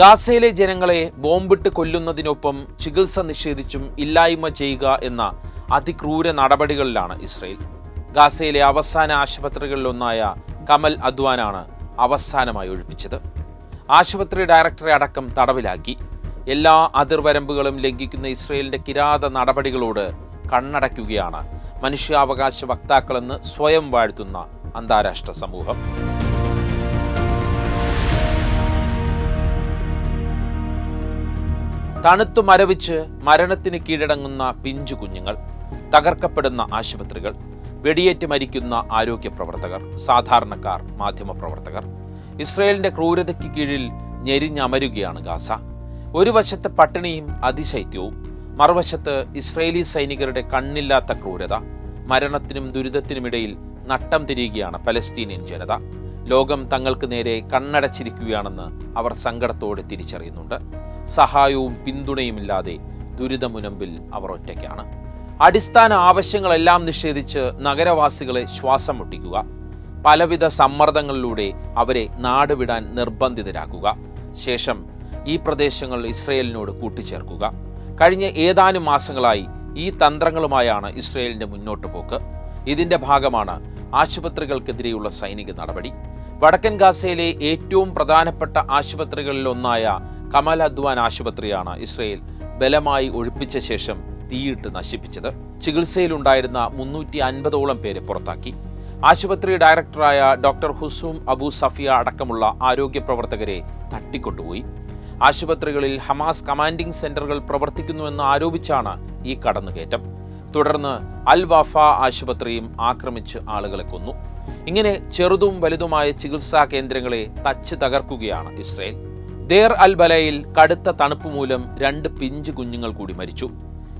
ഗാസയിലെ ജനങ്ങളെ ബോംബിട്ട് കൊല്ലുന്നതിനൊപ്പം ചികിത്സ നിഷേധിച്ചും ഇല്ലായ്മ ചെയ്യുക എന്ന അതിക്രൂര നടപടികളിലാണ് ഇസ്രയേൽ. ഗാസയിലെ അവസാന ആശുപത്രികളിലൊന്നായ കമൽ അദ്വാനാണ് അവസാനമായി ഒഴിപ്പിച്ചത്. ആശുപത്രി ഡയറക്ടറെ അടക്കം തടവിലാക്കി. എല്ലാ അതിർവരമ്പുകളും ലംഘിക്കുന്ന ഇസ്രയേലിന്റെ കിരാത നടപടികളോട് കണ്ണടയ്ക്കുകയാണ് മനുഷ്യാവകാശ വക്താക്കളെന്ന് സ്വയം വാഴ്ത്തുന്ന അന്താരാഷ്ട്ര സമൂഹം. തണുത്തു മരവിച്ച് മരണത്തിന് കീഴടങ്ങുന്ന പിഞ്ചു കുഞ്ഞുങ്ങൾ തകർക്കപ്പെടുന്ന ആശുപത്രികൾ വെടിയേറ്റ് മരിക്കുന്ന ആരോഗ്യ പ്രവർത്തകർ സാധാരണക്കാർ മാധ്യമപ്രവർത്തകർ ഇസ്രയേലിന്റെ ക്രൂരതയ്ക്ക് കീഴിൽ ഞെരിഞ്ഞമരുകയാണ് ഗാസ. ഒരു വശത്ത് പട്ടിണിയും അതിശൈത്യവും മറുവശത്ത് ഇസ്രയേലി സൈനികരുടെ കണ്ണില്ലാത്ത ക്രൂരത മരണത്തിനും ദുരിതത്തിനുമിടയിൽ നട്ടം തിരിയുകയാണ് പലസ്തീനിയൻ ജനത. ലോകം തങ്ങൾക്ക് നേരെ കണ്ണടച്ചിരിക്കുകയാണെന്ന് അവർ സങ്കടത്തോടെ തിരിച്ചറിയുന്നുണ്ട്. സഹായവും പിന്തുണയുമില്ലാതെ ദുരിതമുനമ്പിൽ അവർ ഒറ്റയ്ക്കാണ്. അടിസ്ഥാന ആവശ്യങ്ങളെല്ലാം നിഷേധിച്ച് നഗരവാസികളെ ശ്വാസം മുട്ടിക്കുക പലവിധ സമ്മർദ്ദങ്ങളിലൂടെ അവരെ നാടുവിടാൻ നിർബന്ധിതരാക്കുക. ശേഷം ഈ പ്രദേശങ്ങൾ ഇസ്രയേലിനോട് കൂട്ടിച്ചേർക്കുക. കഴിഞ്ഞ ഏതാനും മാസങ്ങളായി ഈ തന്ത്രങ്ങളുമായാണ് ഇസ്രയേലിന്റെ മുന്നോട്ട് പോക്ക്. ഇതിന്റെ ഭാഗമാണ് ആശുപത്രികൾക്കെതിരെയുള്ള സൈനിക നടപടി. വടക്കൻ ഗാസയിലെ ഏറ്റവും പ്രധാനപ്പെട്ട ആശുപത്രികളിലൊന്നായ കമൽ അദ്വാൻ ആശുപത്രിയാണ് ഇസ്രയേൽ ബലമായി ഒഴിപ്പിച്ച ശേഷം തീയിട്ട് നശിപ്പിച്ചത്. ചികിത്സയിലുണ്ടായിരുന്ന മുന്നൂറ്റി അൻപതോളം പേരെ പുറത്താക്കി. ആശുപത്രി ഡയറക്ടറായ ഡോക്ടർ ഹുസൂം അബു സഫിയ അടക്കമുള്ള ആരോഗ്യ പ്രവർത്തകരെ തട്ടിക്കൊണ്ടുപോയി. ആശുപത്രികളിൽ ഹമാസ് കമാൻഡിംഗ് സെന്ററുകൾ പ്രവർത്തിക്കുന്നുവെന്ന് ആരോപിച്ചാണ് ഈ കടന്നുകയറ്റം. തുടർന്ന് അൽ വഫ ആശുപത്രിയും ആക്രമിച്ച് ആളുകളെ കൊന്നു. ഇങ്ങനെ ചെറുതും വലുതുമായ ചികിത്സാ കേന്ദ്രങ്ങളെ തച്ച് തകർക്കുകയാണ് ഇസ്രയേൽ. ദേർ അൽ ബലയിൽ കടുത്ത തണുപ്പ് മൂലം രണ്ട് പിഞ്ച് കുഞ്ഞുങ്ങൾ കൂടി മരിച്ചു.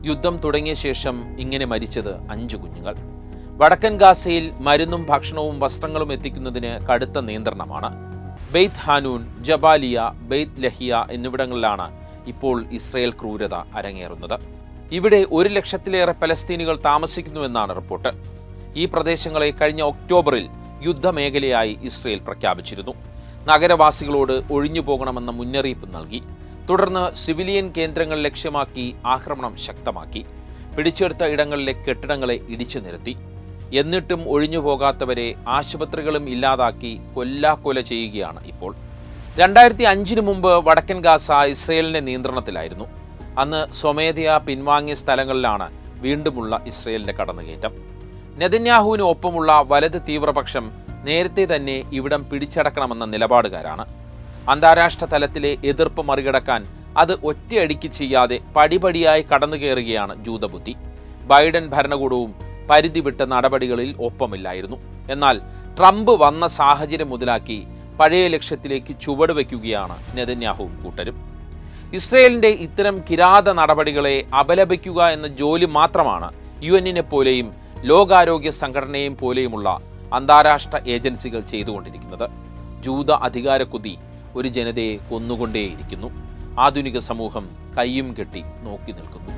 യുദ്ധം തുടങ്ങിയ ശേഷം ഇങ്ങനെ മരിച്ചത് അഞ്ചു കുഞ്ഞുങ്ങൾ. വടക്കൻ ഗാസയിൽ മരുന്നും ഭക്ഷണവും വസ്ത്രങ്ങളും എത്തിക്കുന്നതിന് കടുത്ത നിയന്ത്രണമാണ്. ബെയ്ത്ത് ഹാനൂൻ ജബാലിയ ബെയ്ത്ത് ലഹിയ എന്നിവിടങ്ങളിലാണ് ഇപ്പോൾ ഇസ്രയേൽ ക്രൂരത അരങ്ങേറുന്നത്. ഇവിടെ ഒരു ലക്ഷത്തിലേറെ പലസ്തീനികൾ താമസിക്കുന്നുവെന്നാണ് റിപ്പോർട്ട്. ഈ പ്രദേശങ്ങളെ കഴിഞ്ഞ ഒക്ടോബറിൽ യുദ്ധമേഖലയായി ഇസ്രയേൽ പ്രഖ്യാപിച്ചിരുന്നു. നഗരവാസികളോട് ഒഴിഞ്ഞു പോകണമെന്ന മുന്നറിയിപ്പ് നൽകി. തുടർന്ന് സിവിലിയൻ കേന്ദ്രങ്ങൾ ലക്ഷ്യമാക്കി ആക്രമണം ശക്തമാക്കി. പിടിച്ചെടുത്ത ഇടങ്ങളിലെ കെട്ടിടങ്ങളെ ഇടിച്ചു നിരത്തി. എന്നിട്ടും ഒഴിഞ്ഞു പോകാത്തവരെ ആശുപത്രികളും ഇല്ലാതാക്കി കൊല്ലാക്കൊല ചെയ്യുകയാണ് ഇപ്പോൾ. രണ്ടായിരത്തി അഞ്ചിനു മുമ്പ് വടക്കൻ ഗാസ ഇസ്രയേലിന്റെ നിയന്ത്രണത്തിലായിരുന്നു. അന്ന് സ്വമേധയാ പിൻവാങ്ങിയ സ്ഥലങ്ങളിലാണ് വീണ്ടുമുള്ള ഇസ്രയേലിന്റെ കടന്നുകയറ്റം. നെതന്യാഹുവിന് ഒപ്പമുള്ള വലത് തീവ്രപക്ഷം നേരത്തെ തന്നെ ഇവിടം പിടിച്ചടക്കണമെന്ന നിലപാടുകാരാണ്. അന്താരാഷ്ട്ര തലത്തിലെ എതിർപ്പ് മറികടക്കാൻ അത് ഒറ്റയടിക്ക് ചെയ്യാതെ പടിപടിയായി കടന്നു കയറുകയാണ് ജൂതബുദ്ധി. ബൈഡൻ ഭരണകൂടവും പരിധി വിട്ട നടപടികളിൽ ഒപ്പമില്ലായിരുന്നു. എന്നാൽ ട്രംപ് വന്ന സാഹചര്യം മുതലാക്കി പഴയ ലക്ഷ്യത്തിലേക്ക് ചുവട് വയ്ക്കുകയാണ് നെതന്യാഹുവും കൂട്ടരും. ഇസ്രയേലിന്റെ ഇത്തരം കിരാത നടപടികളെ അപലപിക്കുക എന്ന ജോലി മാത്രമാണ് യു എന്നിനെ പോലെയും ലോകാരോഗ്യ സംഘടനയും പോലെയുമുള്ള അന്താരാഷ്ട്ര ഏജൻസികൾ ചെയ്തുകൊണ്ടിരിക്കുന്നത്. ജൂത അധികാരക്കുതി ഒരു ജനതയെ കൊന്നുകൊണ്ടേയിരിക്കുന്നു. ആധുനിക സമൂഹം കയ്യും കെട്ടി നോക്കി നിൽക്കുന്നു.